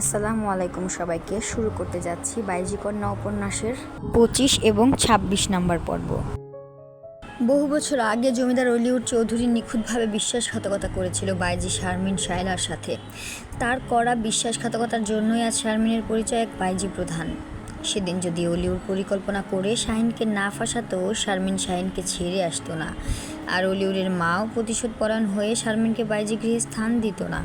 আসসালামু আলাইকুম সবাইকে, শুরু করতে যাচ্ছি বাইজি কন্যা উপন্যাসের পঁচিশ এবং ২৬ নম্বর পর্ব। বহু বছর আগে জমিদার অলিউড চৌধুরী নিখুঁতভাবে বিশ্বাসঘাতকতা করেছিল বাইজি শারমিন শায়লার সাথে। তার করা বিশ্বাসঘাতকতার জন্যই আজ শারমিনের পরিচয় এক বাইজি প্রধান। সেদিন যদি অলিউর পরিকল্পনা করে শাহিনকে না ফাঁসাতো শারমিন শাহিনকে ছেড়ে আসতো না। আর অলিউরের মাও প্রতিশোধ পরায়ণ হয়ে শারমিনকে বাইজি গৃহে স্থান দিত না।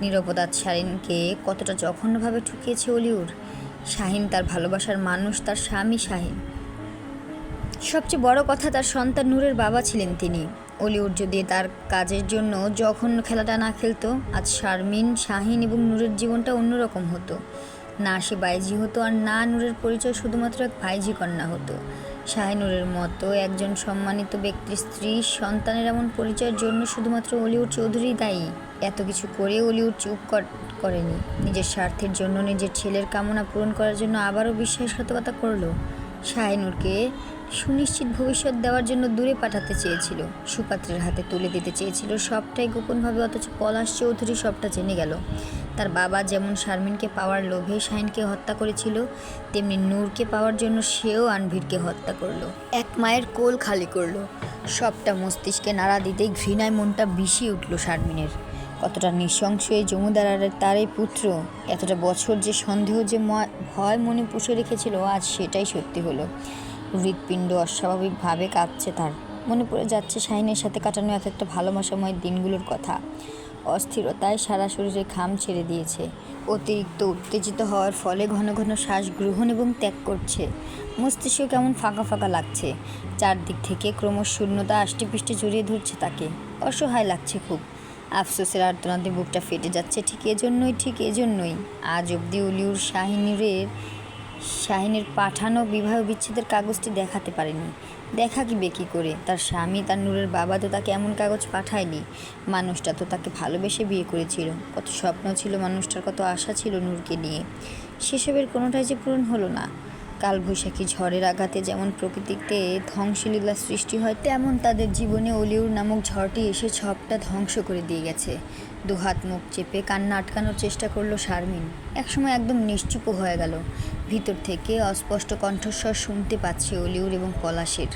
নিরপদাত শাহিনকে কতটা জঘন্যভাবে ঠুকিয়েছে অলিউর শাহিন তার ভালোবাসার মানুষ, তার স্বামী শাহিন। সবচেয়ে বড় কথা, তার সন্তান নূরের বাবা ছিলেন তিনি। অলিউড যদি তার কাজের জন্য জঘন্য খেলাটা না খেলতো, আজ শারমিন, শাহিন এবং নূরের জীবনটা অন্যরকম হতো। না সে বাইজি হতো আর না নূরের পরিচয় শুধুমাত্র এক ভাইজি কন্যা হতো। শাহিনুরের মতো একজন সম্মানিত ব্যক্তির স্ত্রী সন্তানের এমন পরিচয়ের জন্য শুধুমাত্র অলিউড চৌধুরী দায়ী। এত কিছু করে অলিউড চুপ কর- করেনি। নিজের স্বার্থের জন্য নিজের ছেলের কামনা পূরণ করার জন্য আবারও বিশ্বাসঘাতকতা করল। শাহিনুরকে সুনিশ্চিত ভবিষ্যৎ দেওয়ার জন্য দূরে পাঠাতে চেয়েছিল। সুপাত্রের হাতে তুলে দিতে চেয়েছিল সবটাই গোপনভাবে, অথচ পলাশ চৌধুরী সবটা জেনে গেল। তার বাবা যেমন শারমিনকে পাওয়ার লোভে শাহিনকে হত্যা করেছিল, তেমনি নূরকে পাওয়ার জন্য সেও আনভিরকে হত্যা করল। এক মায়ের কোল খালি করল। সবটা মস্তিষ্কে নাড়া দিতেই ঘৃণায় মনটা বিষিয়ে উঠল শারমিনের। কতটা নৃশংস এই জমিদার আর তার এই পুত্র, এতটা বছর যে সন্দেহ যে ভয় মনে পুষে রেখেছিল, আজ সেটাই সত্যি হলো। হৃৎপিণ্ড অস্বাভাবিকভাবে কাঁপছে তার। মনে পড়ে যাচ্ছে শাহিনের সাথে কাটানো এক একটা ভালোবাসাময় দিনগুলোর কথা। অস্থিরতায় সারা শরীরে ঘাম ছেড়ে দিয়েছে। অতিরিক্ত উত্তেজিত হওয়ার ফলে ঘন ঘন শ্বাস গ্রহণ এবং ত্যাগ করছে। মস্তিষ্ক কেমন ফাঁকা ফাঁকা লাগছে। চারদিক থেকে ক্রমশ শূন্যতা, আষ্টেপৃষ্টে জড়িয়ে ধরছে তাকে। অসহায় লাগছে খুব। আফসোসের আর্তনাদে বুকটা ফেটে যাচ্ছে। ঠিক এজন্যই ঠিক এজন্যই। আজ অবধি অলিউর শাহিনীরের শাহিনের পাঠানো বিবাহ বিচ্ছেদের কাগজটি দেখাতে পারেনি। দেখা কি কী করে? তার স্বামী, তার নূরের বাবা তো তাকে এমন কাগজ পাঠায়নি। মানুষটা তো তাকে ভালোবেসে বিয়ে করেছিল। কত স্বপ্ন ছিল, মানুষটার কত আশা ছিল নূরকে নিয়ে। সেসবের কোনোটাই যে পূরণ হলো না। কালবৈশাখী ঝড়ের আঘাতে যেমন প্রকৃতিতে ধ্বংসলীলা সৃষ্টি হয়, তেমন তাদের জীবনে অলিউর নামক ঝড়টি এসে সবটা ধ্বংস করে দিয়ে গেছে। দুহাত মুখ চেপে কান্না আটকানোর চেষ্টা করল শারমিন। একসময় একদম নিশ্চুপ হয়ে গেল। ভিতর থেকে অস্পষ্ট কণ্ঠস্বর শুনতে পাচ্ছে অলিউর এবং পলাশের।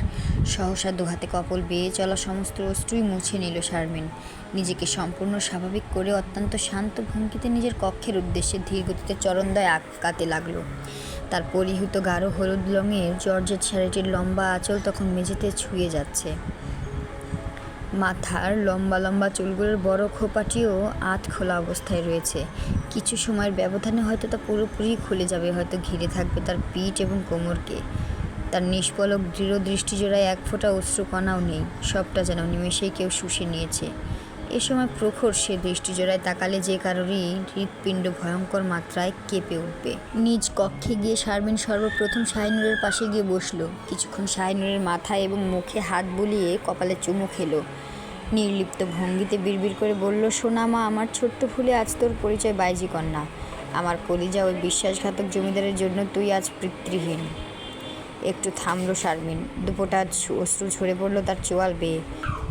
সহসা দুহাতে কপল বেয়ে চলা সমস্ত অশ্রুই মুছে নিল শারমিন। নিজেকে সম্পূর্ণ স্বাভাবিক করে অত্যন্ত শান্ত ভঙ্গিতে নিজের কক্ষের উদ্দেশ্যে ধীর গতিতে চরণদয় আঁকাতে লাগল। তার পরিহিত গাঢ় হলুদ রঙের জর্জেট শাড়িটির লম্বা আঁচল তখন মেঝেতে ছুঁয়ে যাচ্ছে। মাথার লম্বা লম্বা চুলগুলোর বড় খোপাটিও আধ খোলা অবস্থায় রয়েছে। কিছু সময়ের ব্যবধানে হয়তো তা পুরোপুরি খুলে যাবে, হয়তো ঘিরে থাকবে তার পিঠ এবং কোমরকে। তার নিষ্পলক দৃঢ় দৃষ্টিজোড়ায় এক ফোঁটা অশ্রুকণাও নেই, সবটা যেন নিমেষেই কেউ শুষে নিয়েছে। এ সময় প্রখর সে দৃষ্টিজোড়ায় তাকালে যে কারোরই হৃৎপিণ্ড ভয়ঙ্কর মাত্রায় কেঁপে উঠবে। নিজ কক্ষে গিয়ে শারমিন সর্বপ্রথম শাহিনুরের পাশে গিয়ে বসল। কিছুক্ষণ শাহিনুরের মাথায় এবং মুখে হাত বুলিয়ে কপালে চুমু খেলো। নির্লিপ্ত ভঙ্গিতে বিড়বিড় করে বলল, সোনা মা, আমার ছোট্ট ফুলে আজ তোর পরিচয়, বাইজি কন্যা। আমার কলিজা ওই বিশ্বাসঘাতক জমিদারের জন্য তুই আজ পিতৃহীন। একটু থামলো শারমিন। দুপোটা অশ্রু ঝরে পড়ল তার চোয়াল বেয়ে।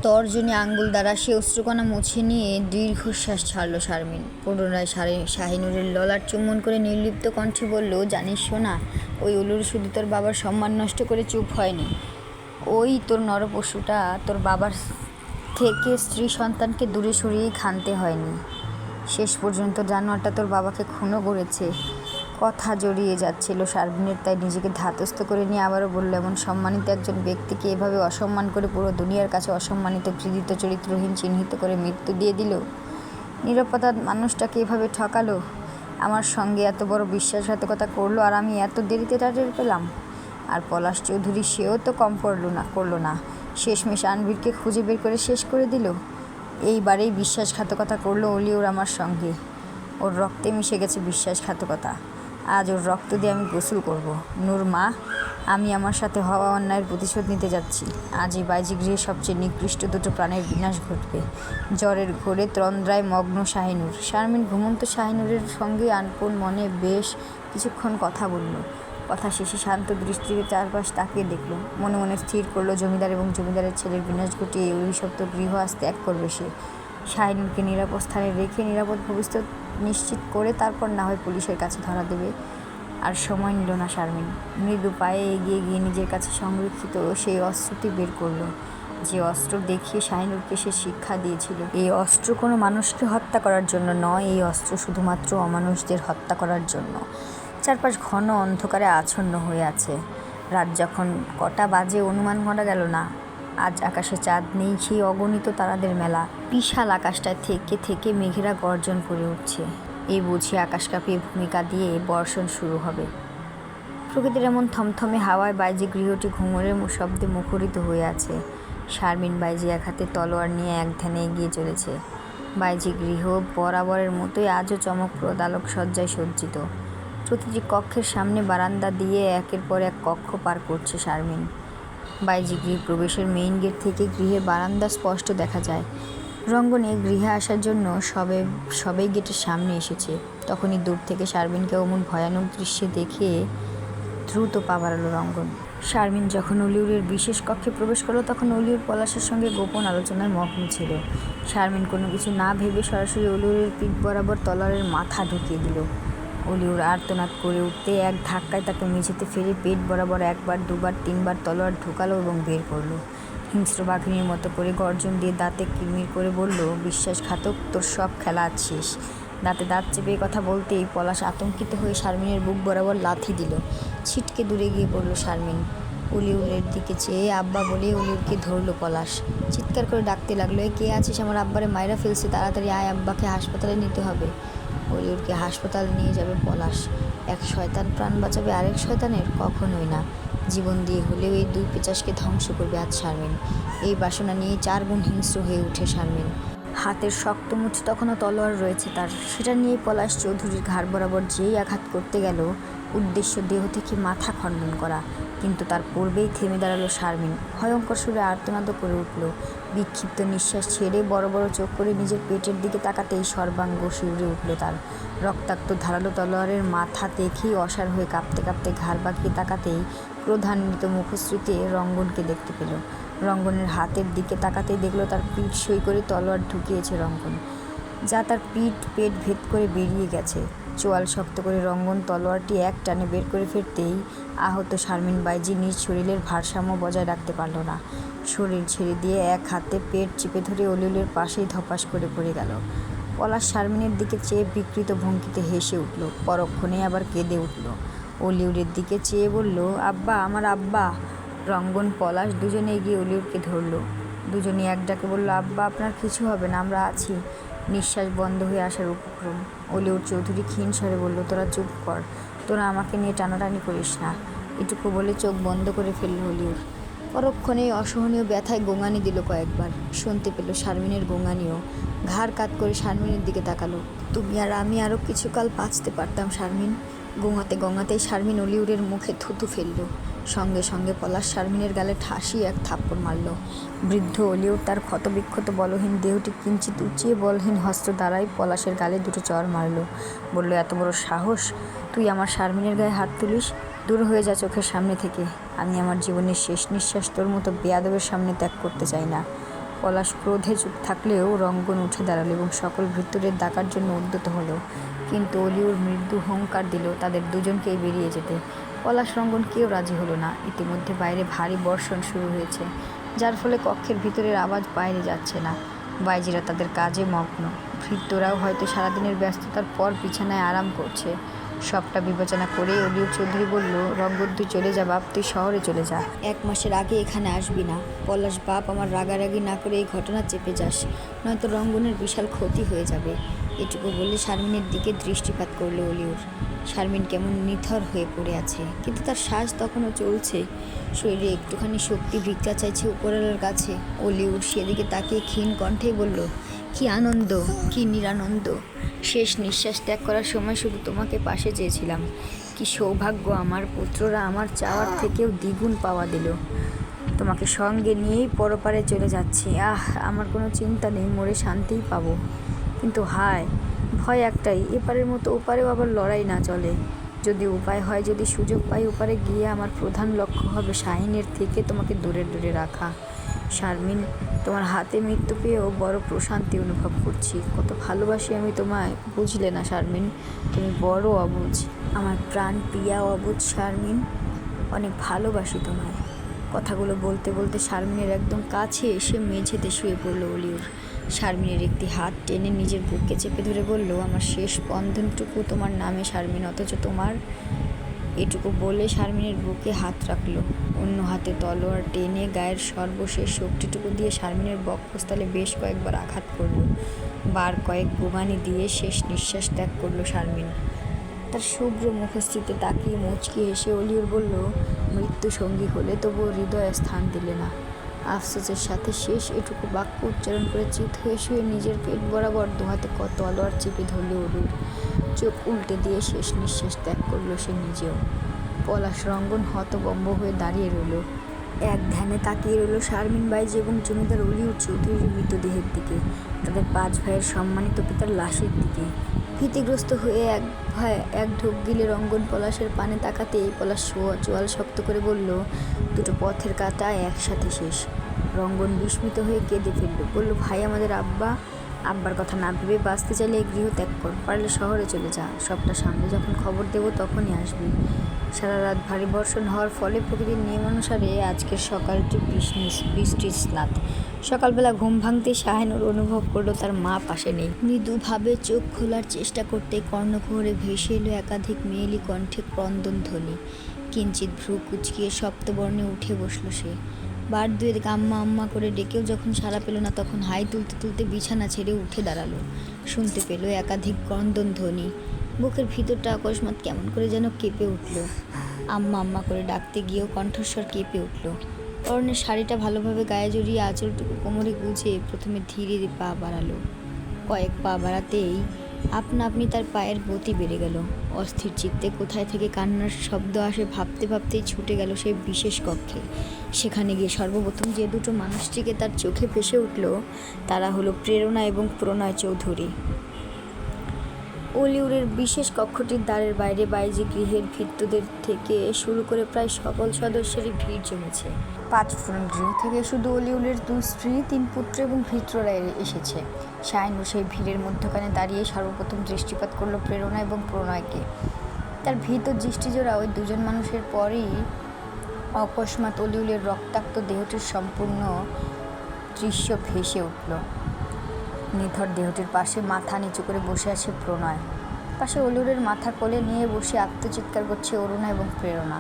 তর্জনী আঙ্গুল দ্বারা সে অশ্রুকণা মুছে নিয়ে দীর্ঘশ্বাস ছাড়লো শারমিন। পুনরায় শাহিনুরের ললার চুম্বন করে নির্লিপ্ত কণ্ঠে বলল, জানিস শোনা ওই উলুর শুধু তোর বাবার সম্মান নষ্ট করে চুপ হয়নি। ওই তোর নরপশুটা তোর বাবার থেকে স্ত্রী সন্তানকে দূরে সরিয়ে খানতে হয়নি। শেষ পর্যন্ত জানোয়ারটা তোর বাবাকে খুনও করেছে। কথা জড়িয়ে যাচ্ছিল শারমিনের, তাই নিজেকে ধাতস্থ করে নিয়ে আবারও বলল, এমন সম্মানিত একজন ব্যক্তিকে এভাবে অসম্মান করে পুরো দুনিয়ার কাছে অসম্মানিত কৃদিত চরিত্রহীন, চিহ্নিত করে মৃত্যু দিয়ে দিল? নিরাপদা মানুষটাকে এভাবে ঠকালো? আমার সঙ্গে এত বড় বিশ্বাসঘাতকতা করল আর আমি এত দেরিতে তা টের পেলাম? আর পলাশ চৌধুরী সেও তো কম পড়ল না, করল না। শেষমেশ আনভীরকে খুঁজে বের করে শেষ করে দিল। এইবারেই বিশ্বাসঘাতকতা করল অলিওর আমার সঙ্গে। ওর রক্তে মিশে গেছে বিশ্বাসঘাতকতা। আজ ওর রক্ত দিয়ে আমি গোসল করব। নূর মা, আমি আমার সাথে হওয়া অন্যায়ের প্রতিশোধ নিতে যাচ্ছি। আজ এই বাইজি গৃহে সবচেয়ে নিকৃষ্ট দুটো প্রাণের বিনাশ ঘটবে। জ্বরের ঘোরে ত্রন্দ্রায় মগ্ন শাহিনুর। শারমিন ঘুমন্ত শাহিনুরের সঙ্গে আনপন মনে বেশ কিছুক্ষণ কথা বলল। কথা শেষে শান্ত দৃষ্টিতে চারপাশ তাকিয়ে দেখল। মনে মনে স্থির করল জমিদার এবং জমিদারের ছেলের বিনাশ ঘটিয়ে এই অভিশপ্ত গৃহ আজ ত্যাগ করবে সে। শাহিনুরকে নিরাপদ স্থানে রেখে নিরাপদ ভবিষ্যৎ নিশ্চিত করে তারপর না হয় পুলিশের কাছে ধরা দেবে। আর সময় নিল না শারমিন। মৃদু পায়ে এগিয়ে গিয়ে নিজের কাছে সংরক্ষিত সেই অস্ত্রটি বের করল। যে অস্ত্র দেখিয়ে শাহিনুরকে সে শিক্ষা দিয়েছিল। এই অস্ত্র কোনো মানুষকে হত্যা করার জন্য নয়, এই অস্ত্র শুধুমাত্র অমানুষদের হত্যা করার জন্য। চারপাশ ঘন অন্ধকারে আচ্ছন্ন হয়ে আছে। রাত যখন কটা বাজে অনুমান করা গেল না আজ আকাশে চাঁদ নেই, সেই অগণিত তারাদের মেলা। বিশাল আকাশটায় থেকে থেকে মেঘেরা গর্জন করে উঠছে। এই বুঝে আকাশ কাঁপিয়ে ভূমিকা দিয়ে বর্ষণ শুরু হবে। প্রকৃতির এমন থমথমে হাওয়ায় বাইজি গৃহটি ঘুঙুরের শব্দে মুখরিত হয়ে আছে। শারমিন বাইজি এক হাতে তলোয়ার নিয়ে এক ধ্যানে এগিয়ে চলেছে। বাইজি গৃহ বরাবরের মতোই আজও চমকপ্রদ আলোক সজ্জায় সজ্জিত। প্রতিটি কক্ষের সামনে বারান্দা দিয়ে একের পর এক কক্ষ পার করছে শারমিন। বাইজি গৃহ প্রবেশের মেইন গেট থেকে গৃহের বারান্দা স্পষ্ট দেখা যায়। রঙ্গনে গৃহে আসার জন্য সবে, সবেই গেটের সামনে এসেছে। তখনই দূর থেকে শারমিনকে অমন ভয়ানক দৃশ্যে দেখে দ্রুত পা বাড়ালো রঙ্গন। শারমিন যখন অলিউরের বিশেষ কক্ষে প্রবেশ করল, তখন অলিউর পলাশের সঙ্গে গোপন আলোচনায় মগ্ন ছিল। শারমিন কোনো কিছু না ভেবে সরাসরি অলিউরের পিঠ বরাবর তলারের মাথা ঢুকিয়ে দিল। অলিউর আর্তনাদ করে উঠতে এক ধাক্কায় তাকে মেঝেতে ফেলে পেট বরাবর একবার, দুবার, তিনবার তলোয়ার ঢুকালো এবং বের করল। হিংস্র বাঘিনীর মতো করে গর্জন দিয়ে দাঁতে কিমির করে বলল বিশ্বাসঘাতক তোর সব খেলা আজ শেষ। দাঁতে দাঁত চেপে কথা বলতেই পলাশ আতঙ্কিত হয়ে শারমিনের বুক বরাবর লাথি দিল। ছিটকে দূরে গিয়ে পড়ল শারমিন। অলিউরের দিকে চেয়ে আব্বা বলে অলিউরকে ধরলো পলাশ। চিৎকার করে ডাকতে লাগল, "এ কে আছিস? আমার আব্বারে মায়েরা ফেলছে, তাড়াতাড়ি আয়, আব্বাকে হাসপাতালে নিতে হবে। অলিউরকে হাসপাতালে নিয়ে যাবে পলাশ। এক শয়তান প্রাণ বাঁচাবে আরেক শয়তানের? কখনোই না। জীবন দিয়ে হলেও এই দুই পেচাসকে ধ্বংস করবে আজ শারমিন। এই বাসনা নিয়ে চার গুণ হিংস্র হয়ে উঠে শারমিন। হাতের শক্ত মুঠ তখনও তলোয়ার রয়েছে তার। সেটা নিয়েই পলাশ চৌধুরীর ঘাড় বরাবর যেই আঘাত করতে গেল, উদ্দেশ্য দেহ থেকে মাথা খণ্ডন করা। কিন্তু তার পূর্বেই থেমে দাঁড়াল শারমিন। ভয়ঙ্কর সুরে আর্তনাদও করে উঠল। বিক্ষিপ্ত নিঃশ্বাস ছেড়ে বড় বড় চোখ করে নিজের পেটের দিকে তাকাতেই সর্বাঙ্গ শিউরে উঠল তার। রক্তাক্ত ধারালো তলোয়ারের মাথা দেখেই অসার হয়ে কাঁপতে কাঁপতে ঘাড় বাঁকিয়ে তাকাতেই ক্রোধান্বিত মুখশ্রীতে রঙ্গনকে দেখতে পেল। রঙ্গনের হাতের দিকে তাকাতেই দেখল তার পিঠ সই করে তলোয়ার ঢুকিয়েছে রঙ্গন। যা তার পিঠ পেট ভেদ করে বেরিয়ে গেছে। চোয়াল শক্ত করে রঙ্গন, তলোয়ারটি এক টানে বের করে ফেরতেই আহত শারমিন বাইজি নিজ শরীরের ভারসাম্য বজায় রাখতে পারল না। শরীর ছেড়ে দিয়ে এক হাতে পেট চেপে ধরে অলিউলের পাশেই ধপাস করে পড়ে গেল। পলাশ শারমিনের দিকে চেয়ে বিকৃত ভঙ্গিতে হেসে উঠল, পরক্ষণে আবার কেঁদে উঠল। অলিউরের দিকে চেয়ে বলল, আব্বা, আমার আব্বা। রঙ্গন, পলাশ দুজনে গিয়ে অলিউরকে ধরলো। দুজনে এক ডাকে বলল, আব্বা, আপনার কিছু হবে না, আমরা আছি। নিঃশ্বাস বন্ধ হয়ে আসার উপক্রম। অলিউর চৌধুরী ক্ষীণ স্বরে বলল, তোরা চুপ কর, তোরা আমাকে নিয়ে টানাটানি করিস না। এটুকু বলে চোখ বন্ধ করে ফেলল অলিউর পরক্ষণে অসহনীয় ব্যথায় গোঙানি দিল কয়েকবার। শুনতে পেল শারমিনের গোঙানিও। ঘাড় কাত করে শারমিনের দিকে তাকালো। তুমি আর আমি আরও কিছুকাল বাঁচতে পারতাম, শারমিন। গোঙাতে গোঙাতেই শারমিন অলিউরের মুখে থুতু ফেলল। সঙ্গে সঙ্গে পলাশ শারমিনের গালে ঠাসি এক থাপ্পড় মারল। বৃদ্ধ অলিও তার ক্ষতবিক্ষত বলহীন দেহটি কিঞ্চিত উঁচিয়ে বলহীন হস্ত দ্বারাই পলাশের গালে দুটো চর মারল। বলল, এত বড় সাহস? তুই আমার শারমিনের গায়ে হাত তুলিস? দূর হয়ে যা চোখের সামনে থেকে। আমি আমার জীবনের শেষ নিঃশ্বাস তোর মতো বেয়াদবের সামনে ত্যাগ করতে চাই না। পলাশ ক্রোধে চুপ থাকলেও রঙ্গন উঠে দাঁড়াল এবং সকল ভৃত্যদের ডাকার জন্য উদ্যত হলো। কিন্তু অলিউর মৃদু হুঙ্কার দিল তাদের দুজনকেই বেরিয়ে যেতে। পলাশ রঙ্গন কেউ রাজি হলো না। ইতিমধ্যে বাইরে ভারী বর্ষণ শুরু হয়েছে, যার ফলে কক্ষের ভিতরের আওয়াজ বাইরে যাচ্ছে না। বাইজিরা তাদের কাজে মগ্ন। ভৃত্যরাও হয়তো সারাদিনের ব্যস্ততার পর বিছানায় আরাম করছে। সবটা বিবেচনা করে অলিউর চৌধুরী বলল রঙ্গন চলে যা, বাপ, তুই শহরে চলে যা। এক মাসের আগে এখানে আসবি না। পলাশ বাপ, আমার রাগারাগি না করে এই ঘটনা চেপে যাস। নয়তো রঙ্গনের বিশাল ক্ষতি হয়ে যাবে। এটুকু বলে শারমিনের দিকে দৃষ্টিপাত করল অলিউর শারমিন কেমন নিথর হয়ে পড়ে আছে, কিন্তু তার শ্বাস তখনও চলছে। শরীরে একটুখানি শক্তি ভিক্ষা চাইছে উপরওয়ালার কাছে। অলিউর সেদিকে তাকিয়ে ক্ষীণ কণ্ঠেই বলল কি আনন্দ, কি নিরানন্দ। শেষ নিঃশ্বাস ত্যাগ করার সময় শুধু তোমাকে পাশে চেয়েছিলাম। কি সৌভাগ্য আমার পুত্ররা আমার চাওয়ার থেকেও দ্বিগুণ পাওয়া দিল। তোমাকে সঙ্গে নিয়েই পরপারে চলে যাচ্ছি। আহ, আমার কোনো চিন্তা নেই, মরে শান্তিই পাবো। কিন্তু হায়, ভয় একটাই, এপারের মতো ওপারেও আবার লড়াই না চলে। যদি উপায় হয়, যদি সুযোগ পাই, ওপারে গিয়ে আমার প্রধান লক্ষ্য হবে শাহিনের থেকে তোমাকে দূরে দূরে রাখা। শারমিন তোমার হাতে মৃত্যু পেয়েও বড় প্রশান্তি অনুভব করছি। কত ভালোবাসি আমি তোমায়, বুঝলে না শারমিন? তুমি বড় অবুঝ, আমার প্রাণ প্রিয়া অবুঝ শারমিন। অনেক ভালোবাসি তোমায়। কথাগুলো বলতে বলতে শারমিনের একদম কাছে এসে মেঝেতে শুয়ে পড়ল অলিউর। শারমিনের একটি হাত টেনে নিজের বুককে চেপে ধরে বলল, আমার শেষ বন্ধনটুকু তোমার নামে শারমিন, অথচ তোমার এটুকু বলে শারমিনের বুকে হাত রাখল। অন্য হাতে তলোয়ার টেনে গায়ের সর্বশেষ শক্তিটুকু দিয়ে শারমিনের বক্ষস্থলে বেশ কয়েকবার আঘাত করল। বার কয়েক গোগানি দিয়ে শেষ নিঃশ্বাস ত্যাগ করল শারমিন। তার শুভ্র মুখস্থিতে তাকিয়ে মুচকি হেসে অলিউর বলল, মৃত্যু সঙ্গী হলে তবুও হৃদয়ে স্থান দিলে না। আফসোসের সাথে শেষ এটুকু বাক্য উচ্চারণ করে চিত হয়ে শুয়ে নিজের পেট বরাবর দুহাতে কত তলোয়ার চেপে ধরল অলিউর চোখ উল্টে দিয়ে শেষ নিঃশ্বাস ত্যাগ করল সে নিজেও। পলাশ রঙ্গন হতবম্ব হয়ে দাঁড়িয়ে রইল। এক ধ্যানে তাকিয়ে রইল শারমিন বাইজি এবং জমিদার অলিউর চৌধুরীর মৃতদেহের দিকে, তাদের পাঁচ ভাইয়ের সম্মানিত পিতার লাশের দিকে। ভীতিগ্রস্ত হয়ে এক ভাই এক ঢোক গিলে রঙ্গন পলাশের পানে তাকাতে পলাশ চোয়া- চোয়াল শক্ত করে বলল, দুটো পথের কাটা একসাথে শেষ। রঙ্গন বিস্মিত হয়ে কেঁদে ফেলল, বলল, ভাই, আমাদের আব্বা আব্বার কথা না ভেবে বাঁচতে চাইলে এই গৃহ ত্যাগ কর। পারলে শহরে চলে যা। সবটা সামনে যখন খবর দেবো তখনই আসবি। সারা রাত ভারী বর্ষণ হওয়ার ফলে প্রকৃতির নিয়ম অনুসারে আজকের সকালটি বৃষ্টি বৃষ্টির স্নাত। সকালবেলা ঘুম ভাঙতে শাহিনুর অনুভব করল তার মা পাশে নেই। মৃদুভাবে চোখ খোলার চেষ্টা করতে কর্ণকুহরে ভেসে এলো একাধিক মেয়েলি কণ্ঠে ক্রন্দন ধ্বনি কিঞ্চিত ভ্রু কুচকিয়ে সপ্তবর্ণে উঠে বসল সে। বার দুয়েক আম্মা আম্মা করে ডেকেও যখন সাড়া পেল না, তখন হাই তুলতে তুলতে বিছানা ছেড়ে উঠে দাঁড়াল। শুনতে পেল একাধিক ক্রন্দন ধ্বনি। বুকের ভিতরটা অকস্মাৎ কেমন করে যেন কেঁপে উঠল। আম্মা আম্মা করে ডাকতে গিয়েও কণ্ঠস্বর কেঁপে উঠল। পরনের শাড়িটা ভালোভাবে গায়ে জড়িয়ে আঁচলটুকু কোমরে গুজে প্রথমে ধীরে ধীরে পা বাড়ালো। কয়েক পা বাড়াতেই আপনা আপনি তার পায়ের গতি বেড়ে গেল। অস্থির চিত্তে কোথায় থেকে কান্নার শব্দ আসে ভাবতে ভাবতেই ছুটে গেল সেই বিশেষ কক্ষে। সেখানে গিয়ে সর্বপ্রথম যে দুটো মানুষটিকে তার চোখে ভেসে উঠল, তারা হলো প্রেরণা এবং প্রণয় চৌধুরী। অলিউরের বিশেষ কক্ষটির দ্বারের বাইরে বাইরে গৃহের ভিত্তদের থেকে শুরু করে প্রায় সকল সদস্যেরই ভিড় জমেছে। পাঁচ ফোরন থেকে শুধু অলিউলের দুই স্ত্রী, তিন পুত্র এবং ভিত্ররা এসেছে। শাইনু সেই ভিড়ের মধ্যখানে দাঁড়িয়ে সর্বপ্রথম দৃষ্টিপাত করল প্রেরণা এবং প্রণয়কে। তার ভীত দৃষ্টিজোড়া ওই দুজন মানুষের পরই অকস্মাৎ অলিউলের রক্তাক্ত দেহটির সম্পূর্ণ দৃশ্য ভেসে উঠল। নিথর দেহটির পাশে মাথা নিচু করে বসে আছে প্রণয়। পাশে অলিউরের মাথা কোলে নিয়ে বসে আত্মচিৎকার করছে অরুণা এবং প্রেরণা।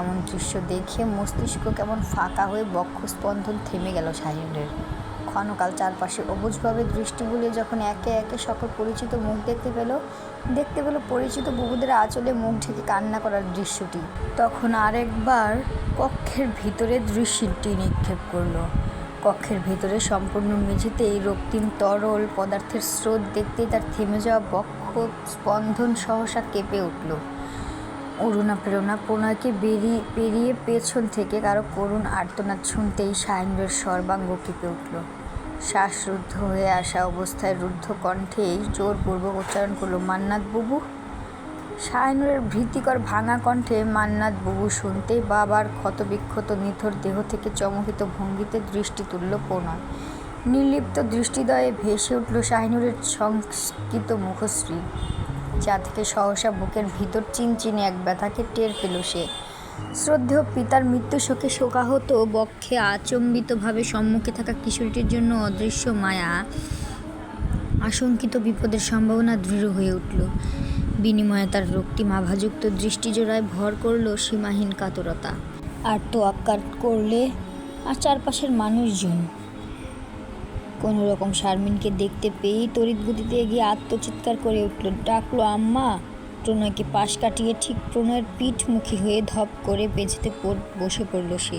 এমন দৃশ্য দেখে মস্তিষ্ক কেমন ফাঁকা হয়ে বক্ষস্পন্দন থেমে গেল শাহিনের ক্ষণকাল চারপাশে অবুজভাবে দৃষ্টি বুলিয়ে যখন একে একে সকল পরিচিত মুখ দেখতে পেল দেখতে পেল পরিচিত বুবুদের আঁচলে মুখ ঢেকে কান্না করার দৃশ্যটি। তখন আরেকবার কক্ষের ভিতরে দৃশ্যটি নিক্ষেপ করল। কক্ষের ভেতরে সম্পূর্ণ মেঝেতে এই রক্তিম তরল পদার্থের স্রোত দেখতেই তার থেমে যাওয়া বক্ষ স্পন্দন সহসা কেঁপে উঠল। অরুণা প্রেরণা প্রণয়কে বেরিয়ে, পেরিয়ে পেছন থেকে কারও করুণ আর্তনাদ শুনতেই সায়নের সর্বাঙ্গ কেঁপে উঠল। শ্বাসরুদ্ধ হয়ে আসা অবস্থায় রুদ্ধ কণ্ঠেই জোরপূর্বক উচ্চারণ করল, মান্নাত বুবু? শাহিনুরের ভীতিকর ভাঙা কণ্ঠে মান্নাত বুবু শুনতেই বাবার ক্ষতবিক্ষত নিথর দেহ থেকে চমকিত ভঙ্গিতে দৃষ্টি তুলল প্রণয়। নির্লিপ্ত দৃষ্টিদয়ে ভেসে উঠল শাহিনুরের সংস্কৃত মুখশ্রী। যা থেকে সহসা বুকের ভিতর চিনচিনে এক ব্যথাকে টের পেল সে। শ্রদ্ধেয় পিতার মৃত্যু শোকে শোকাহত বক্ষে আচম্বিতভাবে সম্মুখে থাকা কিশোরীটির জন্য অদৃশ্য মায়া আশঙ্কিত বিপদের সম্ভাবনা দৃঢ় হয়ে উঠল। বিনিময়ে তার রক্তিম আভাযুক্ত দৃষ্টিজোড়ায় ভর করল সীমাহীন কাতরতা। আর তো আপকার করলে আর চারপাশের মানুষজন কোনো রকম শারমিনকে দেখতে পেয়েই তড়িৎ গতিতে এগিয়ে আত্মচিৎকার করে উঠল। ডাকলো, আম্মা! প্রণয়কে পাশ কাটিয়ে ঠিক প্রণয়ের পিঠমুখী হয়ে ধপ করে বেঁচেতে বসে পড়ল সে।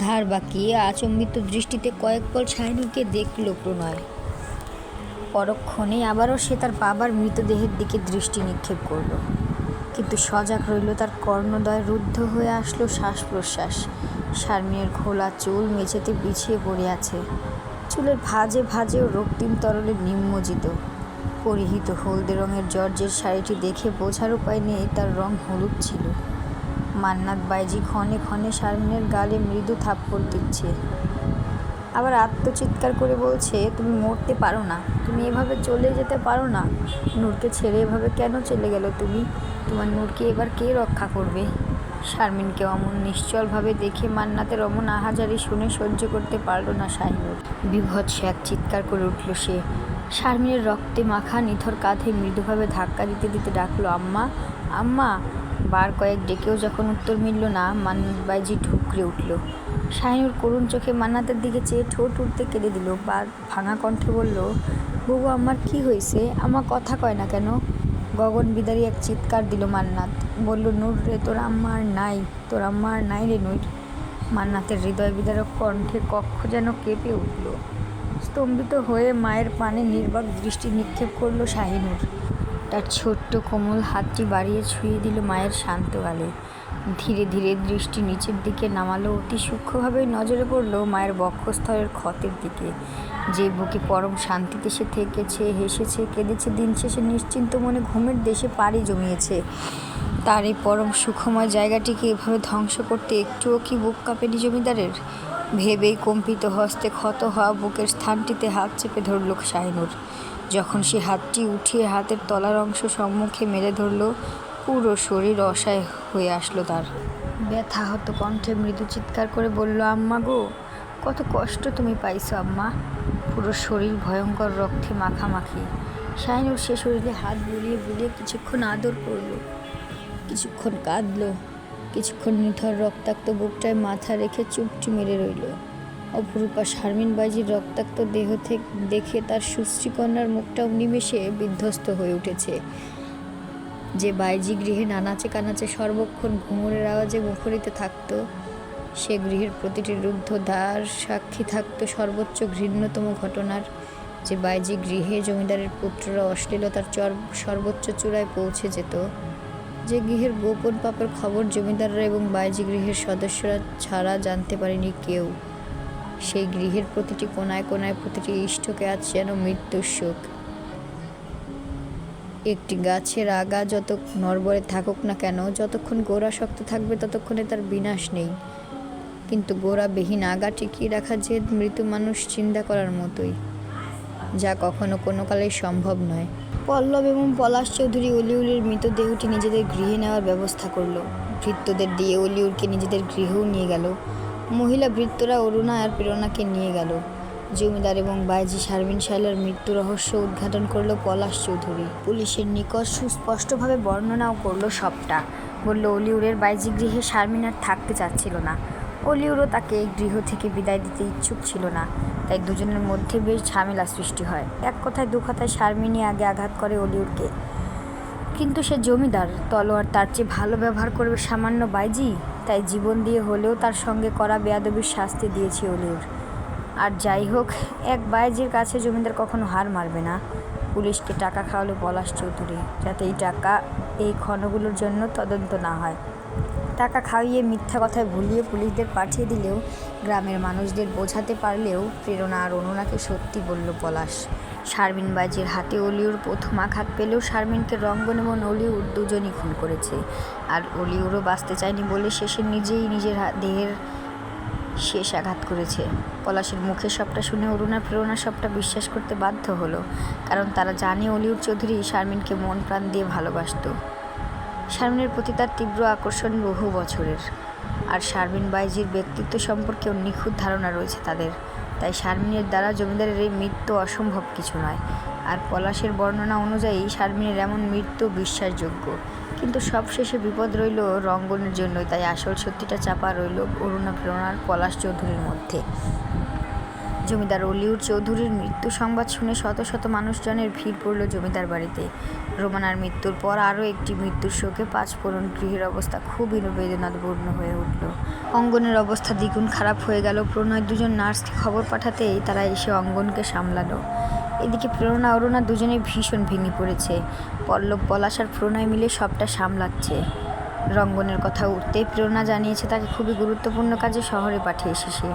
ঘাড় বাঁকিয়ে আচম্বিত দৃষ্টিতে কয়েক পল শাহিনুরকে দেখল প্রণয়। পরক্ষণে আবারও সে তার বাবার মৃতদেহের দিকে দৃষ্টি নিক্ষেপ করল। কিন্তু সজাগ রইল তার কর্ণদয় রুদ্ধ হয়ে আসলো শ্বাস প্রশ্বাস শারমিনের খোলা চুল মেঝেতে বিছিয়ে পড়ে আছে। চুলের ভাজে ভাজেও রক্তিম তরলে নিম্নজিত পরিহিত হলদে রঙের জর্জের শাড়িটি দেখে বোঝার উপায় নেই, তার রং হলুদ ছিল। মান্নাত বাইজি ক্ষণে ক্ষণে শারমিনের গালে মৃদু থাপ্পড় দিচ্ছে। আবার আত্মচিৎকার করে বলছে, তুমি মরতে পারো না, তুমি এভাবে চলে যেতে পারো না। নূরকে ছেড়ে এভাবে কেন চলে গেল তুমি? তোমার নূরকে এবার কে রক্ষা করবে? শারমিনকে অমন নিশ্চলভাবে দেখে মান্নাতের অমন আহাজারি শুনে সহ্য করতে পারল না শাহিনুর। বিভৎস এক চিৎকার করে উঠল সে। শারমিনের রক্তে মাখা নিথর কাঁধে মৃদুভাবে ধাক্কা দিতে দিতে ডাকলো, আম্মা আম্মা। বার কয়েক ডেকেও যখন উত্তর মিলল না, মান্নাতবাইজি ঠুকরে উঠল। শাহিনুর করুণ চোখে মান্নাতের দিকে চেয়ে ঠোঁট উঠতে কেঁদে দিল। বা ভাঙা কণ্ঠে বলল, বউ, আমার কি হয়েছে? আমার কথা কয় না কেন? গগন বিদারী এক চিৎকার দিল মান্নাত। বলল, নূর রে, তোর আম্মা আর নাই, তোর আম্মা আর নাই রে নূর। মান্নাতের হৃদয় বিদারক কণ্ঠে কক্ষ যেন কেঁপে উঠল। স্তম্ভিত হয়ে মায়ের পানে নির্বাক দৃষ্টি নিক্ষেপ করল শাহিনুর তার ছোট্ট কোমল হাতটি বাড়িয়ে ছুঁয়ে দিল মায়ের শান্ত গালে। ধীরে ধীরে দৃষ্টি নিচের দিকে নামালো, অতি সূক্ষ্মভাবেই নজরে পড়ল মায়ের বক্ষস্থলের ক্ষতের দিকে। যে বুকে পরম শান্তিতে সে থেকেছে, হেসেছে, কেঁদেছে, দিন শেষে নিশ্চিন্ত মনে ঘুমের দেশে পাড়ি জমিয়েছে। তার এই পরম সুখময় জায়গাটিকে এভাবে ধ্বংস করতে একটুও কি বুক কাঁপেনি জমিদারের? ভেবেই কম্পিত হস্তে ক্ষত হওয়া বুকের স্থানটিতে হাত চেপে ধরল শাহিনুর। যখন সে হাতটি উঠিয়ে হাতের তলার অংশ সম্মুখে মেলে ধরল, পুরো শরীর অসহায় হয়ে আসলো তার। ব্যথাহত কণ্ঠে মৃদু চিৎকার করে বলল, আম্মা গো, কত কষ্ট তুমি পাইছো আম্মা। পুরো শরীর ভয়ঙ্কর রক্তে মাখামাখি। শাহিনুর সে শরীরে হাত বুলিয়ে বুলিয়ে কিছুক্ষণ আদর করল। কিছুক্ষণ কাঁদল। কিছুক্ষণ নিথর রক্তাক্ত বুকটায় মাথা রেখে চুপটি মেরে রইল। অপরূপা শারমিন বাজির রক্তাক্ত দেহ থেকে দেখে তার সুশ্রীকন্যার মুখটাও নিমেষে বিধ্বস্ত হয়ে উঠেছে। যে বাইজি গৃহে নানাচে কানাচে সর্বক্ষণ ঘুমুরের আওয়াজে মুখরিত থাকত, সে গৃহের প্রতিটি রুদ্ধ দ্বার সাক্ষী থাকত সর্বোচ্চ ঘৃণ্যতম ঘটনার। যে বাইজি গৃহে জমিদারের পুত্ররা অশ্লীলতার চর, সর্বোচ্চ চূড়ায় পৌঁছে যেত যে গৃহের গোপন পাপের খবর জমিদাররা এবং বাইজি গৃহের সদস্যরা ছাড়া জানতে পারেনি কেউ। সেই গৃহের প্রতিটি কোনায় কোনায় প্রতিটি ইষ্টকে আজ যেন মৃত্যুর শোক। একটি গাছের আগা যত নরবরে থাকুক না কেন, যতক্ষণ গোড়া শক্ত থাকবে ততক্ষণে তার বিনাশ নেই। কিন্তু গোড়াবিহীন আগা টিকিয়ে রাখা যে মৃত মানুষ চিন্তা করার মতোই, যা কখনো কোনো কালেই সম্ভব নয়। পল্লব এবং পলাশ চৌধুরী অলিউলের মৃতদেহটি নিজেদের গৃহে নেওয়ার ব্যবস্থা করল। ভৃত্যদের দিয়ে অলিউলকে নিজেদের গৃহেও নিয়ে গেল। মহিলা ভৃত্যরা অরুণা আর প্রেরণাকে নিয়ে গেল। জমিদার এবং বাইজি শারমিন শাইলার মৃত্যু রহস্য উদ্ঘাটন করল পলাশ চৌধুরী। পুলিশের নিকট সুস্পষ্টভাবে বর্ণনাও করল সবটা। বলল অলিউরের বাইজি গৃহে শারমিন আর থাকতে চাচ্ছিল না। অলিউরও তাকে এই গৃহ থেকে বিদায় দিতে ইচ্ছুক ছিল না। তাই দুজনের মধ্যে বেশ ঝামেলা সৃষ্টি হয়। এক কথায় দু কথায় শারমিনই আগে আঘাত করে অলিউরকে কিন্তু সে জমিদার, তলোয়ার তার চেয়ে ভালো ব্যবহার করবে সামান্য বাইজি? তাই জীবন দিয়ে হলেও তার সঙ্গে করা বেয়াদবির শাস্তি দিয়েছে অলিউর আর যাই হোক, এক বাইজির কাছে জমিদার কখনো হার মারবে না। পুলিশকে টাকা খাওয়ালো পলাশ চৌধুরী, যাতে এই টাকা এই ক্ষণগুলোর জন্য তদন্ত না হয়। টাকা খাইয়ে মিথ্যা কথায় ভুলিয়ে পুলিশদের পাঠিয়ে দিলেও গ্রামের মানুষদের বোঝাতে পারলেও প্রেরণা আর অনুনাকে সত্যি বলল পলাশ। শারমিন বাজির হাতে অলিউর প্রথম আঘাত পেলেও শারমিনকে রঙ্গন এবং অলিউর দুজনই খুন করেছে। আর অলিউরও বাঁচতে চায়নি বলে শেষে নিজেই নিজের দেহের শেষ আঘাত করেছে। পলাশের মুখে সবটা শুনে অরুণার প্রেরণা সবটা বিশ্বাস করতে বাধ্য হলো। কারণ তারা জানে অলিউর চৌধুরী শারমিনকে মন প্রাণ দিয়ে ভালোবাসতো। শারমিনের প্রতি তার তীব্র আকর্ষণ বহু বছরের। আর শারমিন বাইজির ব্যক্তিত্ব সম্পর্কেও নিখুঁত ধারণা রয়েছে তাদের। তাই শারমিনের দ্বারা জমিদারের এই মৃত্যু অসম্ভব কিছু নয়। আর পলাশের বর্ণনা অনুযায়ী শারমিনের এমন মৃত্যু বিশ্বাসযোগ্য। কিন্তু সবশেষে বিপদ রইল রঙ্গনের জন্যই, তাই আসল সত্যিটা চাপা রইল অরুণা প্রেরণার পলাশ চৌধুরীর মধ্যে। জমিদার অলিউর চৌধুরীর মৃত্যু সংবাদ শুনে শত শত মানুষজনের ভিড় পড়ল জমিদার বাড়িতে। রোমানার মৃত্যুর পর আরও একটি মৃত্যুর শোকে পাঁচ পূরণ গৃহের অবস্থা খুবই বেদনাপূর্ণ হয়ে উঠল। অঙ্গনের অবস্থা দ্বিগুণ খারাপ হয়ে গেল। প্রণয় দুজন নার্সকে খবর পাঠাতেই তারা এসে অঙ্গনকে সামলালো। এদিকে প্রেরণা অরুণা দুজনেই ভীষণ ভেঙে পড়েছে। পল্লব, পলাশ আর প্রণয় মিলে সবটা সামলাচ্ছে। রঙ্গনের কথা উঠতেই প্রেরণা জানিয়েছে তাকে খুবই গুরুত্বপূর্ণ কাজে শহরে পাঠিয়েছে সে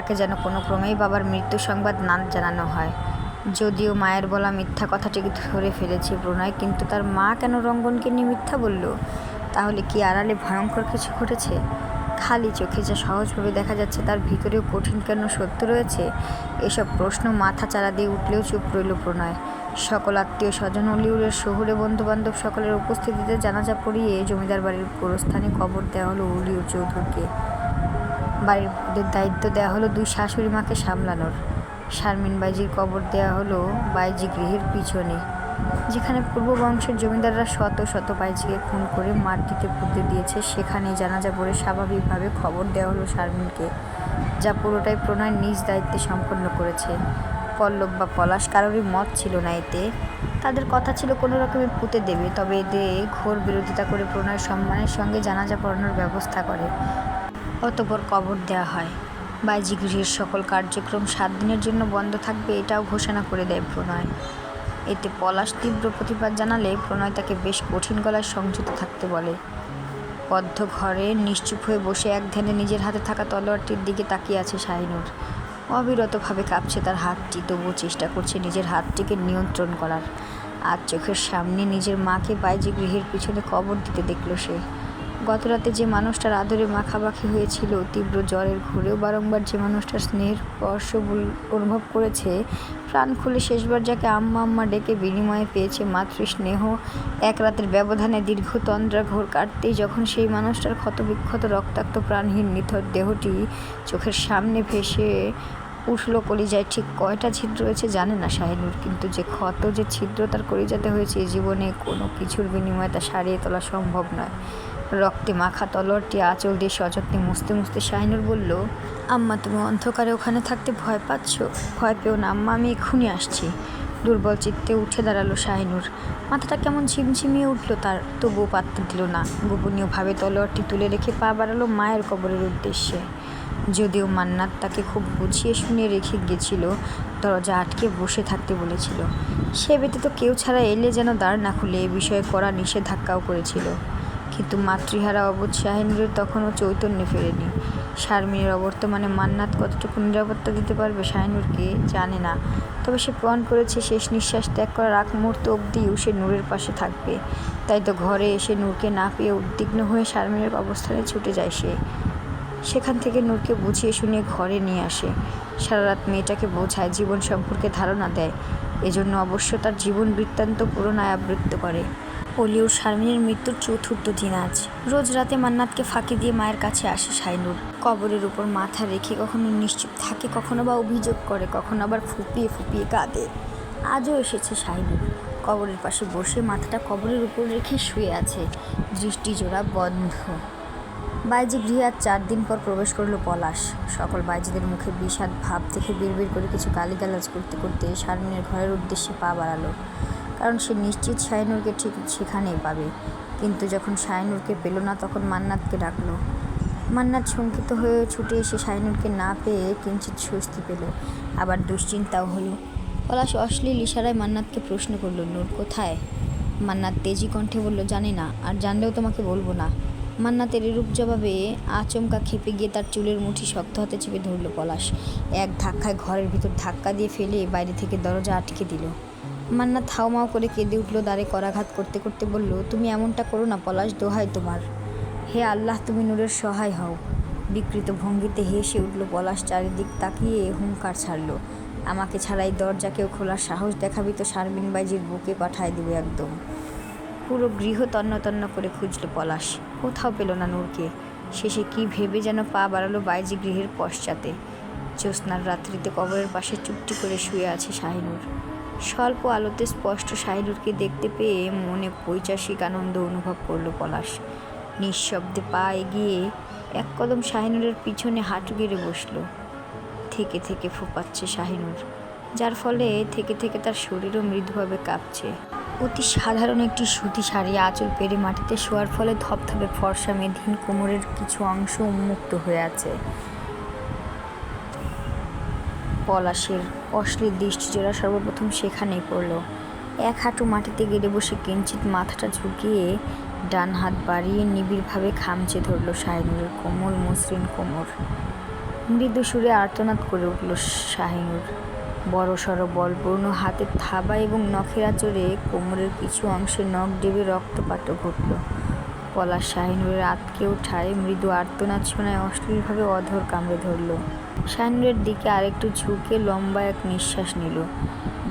তাকে যেন কোনো ক্রমেই বাবার মৃত্যু সংবাদ না জানানো হয়। যদিও মায়ের বলা মিথ্যা কথাটিকে ধরে ফেলেছে প্রণয়, কিন্তু তার মা কেন রঙ্গনকে নিয়ে মিথ্যা বলল? তাহলে কি আড়ালে ভয়ঙ্কর কিছু ঘটেছে? খালি চোখে যা সহজভাবে দেখা যাচ্ছে তার ভিতরেও কঠিন কেন সত্য রয়েছে? এসব প্রশ্ন মাথা চারা দিয়ে উঠলেও চুপ রইল প্রণয়। সকল আত্মীয় স্বজন অলিউরের শহুরে বন্ধুবান্ধব সকলের উপস্থিতিতে জানাজা পড়িয়ে জমিদার বাড়ির গোরস্থানে কবর দেওয়া হলো অলিউর চৌধুরীকে। বাড়ির দায়িত্ব দেওয়া হলো দুই শাশুড়ি মাকে সামলানোর। শারমিন বাইজির কবর দেওয়া হলো বাইজি গৃহের পিছনে, যেখানে পূর্ব বংশের জমিদাররা শত শত বাইজিকে খুন করে মাটিতে পুঁতে দিয়েছে। সেখানে জানাজা পড়ে স্বাভাবিকভাবে খবর দেওয়া হলো শারমিনকে, যা পুরোটাই প্রণয় নিজ দায়িত্বে সম্পন্ন করেছে। পল্লব বা পলাশ কারোরই মত ছিল না এতে। তাদের কথা ছিল কোনো রকমে পুঁতে দেবে, তবে এদের ঘোর বিরোধিতা করে প্রণয় সম্মানের সঙ্গে জানাজা পড়ানোর ব্যবস্থা করে। অতপর কবর দেওয়া হয়। বাইজি গৃহের সকল কার্যক্রম সাত দিনের জন্য বন্ধ থাকবে এটাও ঘোষণা করে দেয় প্রণয়। এতে পলাশ তীব্র প্রতিবাদ জানালে প্রণয় তাকে বেশ কঠিন গলায় সংযত থাকতে বলে। বদ্ধ ঘরে নিশ্চুপ হয়ে বসে এক ধ্যানে নিজের হাতে থাকা তলোয়ারটির দিকে তাকিয়ে আছে শাহিনুর। অবিরতভাবে কাঁপছে তার হাতটি, তবুও চেষ্টা করছে নিজের হাতটিকে নিয়ন্ত্রণ করার। আর চোখের সামনে নিজের মাকে বাইজি গৃহের পিছনে কবর দিতে দেখল সে। গতরাতে যে মানুষটার আদরে মাখামাখি হয়েছিল, তীব্র জ্বরের ঘুরেও বারংবার যে মানুষটার স্নেহের স্পর্শ অনুভব করেছে, প্রাণ খুলে শেষবার যাকে আম্মা আম্মা ডেকে বিনিময়ে পেয়েছে মাতৃস্নেহ। এক রাতের ব্যবধানে দীর্ঘ তন্দ্রা ঘোর কাটতেই যখন সেই মানুষটার ক্ষতবিক্ষত রক্তাক্ত প্রাণহীন নিথর দেহটি চোখের সামনে ভেসে উঠল কলিজায়, ঠিক কয়টা ছিদ্র হয়েছে জানে না শাহিনুর, কিন্তু যে ক্ষত, যে ছিদ্র তার কলিজাতে হয়েছে জীবনে কোনো কিছুর বিনিময়ে তা সারিয়ে তোলা সম্ভব নয়। রক্তে মাখা তলোয়ারটি আঁচল দিয়ে সযত্নে মুছতে মুছতে শাহিনুর বলল, আম্মা, তুমি অন্ধকারে ওখানে থাকতে ভয় পাচ্ছ? ভয় পেও না, আম্মা, আমি এক্ষুনি আসছি। দুর্বল চিত্তে উঠে দাঁড়াল শাহিনুর। মাথাটা কেমন ঝিমঝিমিয়ে উঠল তার, তবুও পাত্তা দিল না। গোপনীয়ভাবে তলোয়ারটি তুলে রেখে পা বাড়ালো মায়ের কবরের উদ্দেশ্যে। যদিও মান্নাত তাকে খুব বুঝিয়ে শুনিয়ে রেখে গেছিল, দরজা আটকে বসে থাকতে বলেছিল। সে ব্যতীত কেউ ছাড়া এলে যেন দ্বার না খুলে এ বিষয়ে কড়া নিষেধাজ্ঞাও করেছিল। কিন্তু মাতৃহারা অবধ শাহিনুরের তখনও চৈতন্যে ফেরেনি। শারমিনের অবর্তমানে মান্নাত কতটুকু নিরাপত্তা দিতে পারবে শাহিনুরকে জানে না। তবে সে প্রণ করেছে, শেষ নিঃশ্বাস ত্যাগ করার আগ মুহূর্ত অবধিও সে নূরের পাশে থাকবে। তাই তো ঘরে এসে নূরকে না পেয়ে উদ্বিগ্ন হয়ে শারমিনের অবস্থানে ছুটে যায় সে। সেখান থেকে নূরকে বুঝিয়ে শুনিয়ে ঘরে নিয়ে আসে। সারা রাত মেয়েটাকে বোঝায়, জীবন সম্পর্কে ধারণা দেয়। এজন্য অবশ্য তার জীবন বৃত্তান্ত পুরোনায় আবৃত্ত করে। অলিউর শারমিনের মৃত্যুর চতুর্থ দিন আজ। রোজ রাতে মান্নাতকে ফাঁকি দিয়ে মায়ের কাছে আসে শাইনুর। কবরের উপর মাথা রেখে কখনো নিশ্চুপ থাকে, কখনো বা অভিযোগ করে, কখনো আবার ফুপিয়ে ফুপিয়ে কাঁদে। আজও এসেছে শাইনুর। কবরের পাশে বসে মাথাটা কবরের উপর রেখে শুয়ে আছে। দৃষ্টি জোড়া বন্ধ। বাইজি গৃহে আজ চার দিন পর প্রবেশ করল পলাশ। সকল বাইজিদের মুখে বিষাদ ভাব থেকে বিড়বিড় করে কিছু গালিগালাজ করতে করতে শারমিনের ঘরের উদ্দেশ্যে পা বাড়ালো। কারণ সে নিশ্চিত শাহিনুরকে ঠিক সেখানেই পাবে। কিন্তু যখন শাহিনুরকে পেল না, তখন মান্নাতকে ডাকলো। মান্নাত শঙ্কিত হয়ে ছুটে এসে শাহিনুরকে না পেয়ে কিঞ্চিত স্বস্তি পেল। আবার দুশ্চিন্তাও হলো। পলাশ অশ্লীল ইশারায় মান্নাতকে প্রশ্ন করল নূর কোথায়? মান্নাত তেজি কণ্ঠে বলল, জানি না, আর জানলেও তোমাকে বলব না। মান্নাতের এরূপ জবাবে আচমকা খেপে গিয়ে তার চুলের মুঠি শক্ত হাতে চেপে ধরল পলাশ। এক ধাক্কায় ঘরের ভিতর ধাক্কা দিয়ে ফেলে বাইরে থেকে দরজা আটকে দিল। মান্নাত হাওমাও করে কেঁদে উঠল দাঁড়ে করাঘাত করতে করতে বলল, তুমি এমনটা করো না, পলাশ, দোহাই তোমার। হে আল্লাহ, তুমি নূরের সহায় হও। বিকৃত ভঙ্গিতে হেসে উঠল পলাশ, চারিদিক তাকিয়ে হুঙ্কার ছাড়লো। আমাকে ছাড়াই দরজাকেও খোলার সাহস দেখাবি তো, শারমিন বাইজির বুকে পাঠায় দেবে একদম। পুরো গৃহ তন্ন তন্ন করে খুঁজল পলাশ। কোথাও পেল না নূরকে। শেষে কি ভেবে যেন পা বাড়ালো বাইজি গৃহের পশ্চাতে। জ্যোৎস্নার রাত্রিতে কবরের পাশে চুপটি করে শুয়ে আছে শাহিনুর। স্বল্প আলোতে স্পষ্ট শাহিনুরকে দেখতে পেয়ে মনে পৈচাসিক আনন্দ অনুভব করল পলাশ। নিঃশব্দে পা এগিয়ে এক কদম শাহিনুরের পিছনে হাঁটু গেড়ে বসল। থেকে থেকে ফোপাচ্ছে শাহিনুর, যার ফলে থেকে থেকে তার শরীরও মৃদুভাবে কাঁপছে। অতি সাধারণ একটি সুতি শাড়ি আঁচল পেরে মাটিতে শোয়ার ফলে ধপধপে ফর্সা মেধিন কোমরের কিছু অংশ উন্মুক্ত হয়ে আছে। পলাশের অশ্লীল দৃষ্টি জোড়া সর্বপ্রথম সেখানেই পড়ল। এক হাঁটু মাটিতে গেড়ে বসে কিঞ্চিত মাথাটা ঝুঁকিয়ে ডান হাত বাড়িয়ে নিবিড়ভাবে খামচে ধরল শাহিনুরের কোমল মসৃণ কোমর। মৃদু সুরে আর্তনাদ করে উঠল শাহিনুর। বড় সড়ো বলপূর্ণ হাতের থাবা এবং নখের আচরে কোমরের কিছু অংশে নখ ডেবে রক্তপাত ঘটল। পলাশ শাহিনুরের আতকে উঠায় মৃদু আর্তনাদ শোনায় অশ্লীলভাবে অধর কামড়ে ধরল। শাহিনুরের দিকে আরেকটু ঝুঁকে লম্বা এক নিঃশ্বাস নিল।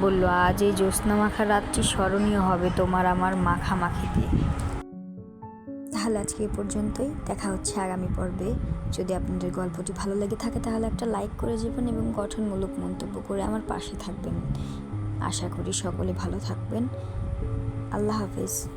বলল, আজ এই জ্যোৎস্না মাখা রাত্রি স্মরণীয় হবে তোমার আমার মাখামাখিতে। তাহলে আজকে এ পর্যন্তই। দেখা হচ্ছে আগামী পর্বে। যদি আপনাদের গল্পটি ভালো লেগে থাকে, তাহলে একটা লাইক করে যাবেন এবং গঠনমূলক মন্তব্য করে আমার পাশে থাকবেন। আশা করি সকলে ভালো থাকবেন। আল্লাহ হাফেজ।